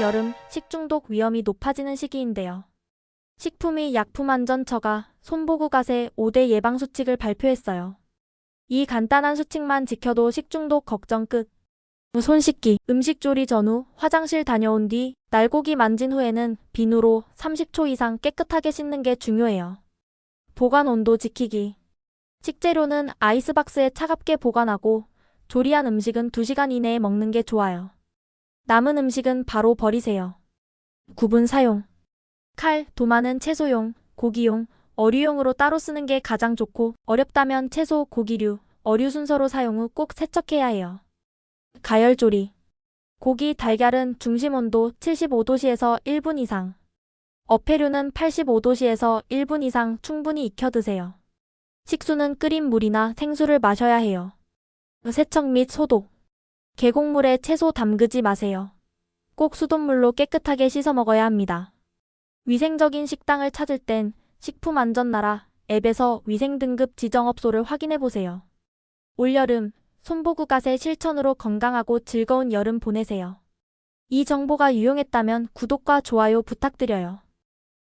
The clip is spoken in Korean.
여름 식중독 위험이 높아지는 시기인데요. 식품위 약품안전처가 손보구갓의 5대 예방수칙을 발표했어요. 이 간단한 수칙만 지켜도 식중독 걱정 끝. 손 씻기, 음식 조리 전후, 화장실 다녀온 뒤, 날고기 만진 후에는 비누로 30초 이상 깨끗하게 씻는 게 중요해요. 보관 온도 지키기. 식재료는 아이스박스에 차갑게 보관하고 조리한 음식은 2시간 이내에 먹는 게 좋아요. 남은 음식은 바로 버리세요. 구분 사용. 칼, 도마는 채소용, 고기용, 어류용으로 따로 쓰는 게 가장 좋고 어렵다면 채소, 고기류, 어류 순서로 사용 후 꼭 세척해야 해요. 가열조리. 고기, 달걀은 중심 온도 75도씨에서 1분 이상. 어패류는 85도씨에서 1분 이상 충분히 익혀 드세요. 식수는 끓인 물이나 생수를 마셔야 해요. 세척 및 소독. 계곡물에 채소 담그지 마세요. 꼭 수돗물로 깨끗하게 씻어 먹어야 합니다. 위생적인 식당을 찾을 땐 식품안전나라 앱에서 위생등급 지정업소를 확인해 보세요. 올여름 손보구갓의 실천으로 건강하고 즐거운 여름 보내세요. 이 정보가 유용했다면 구독과 좋아요 부탁드려요.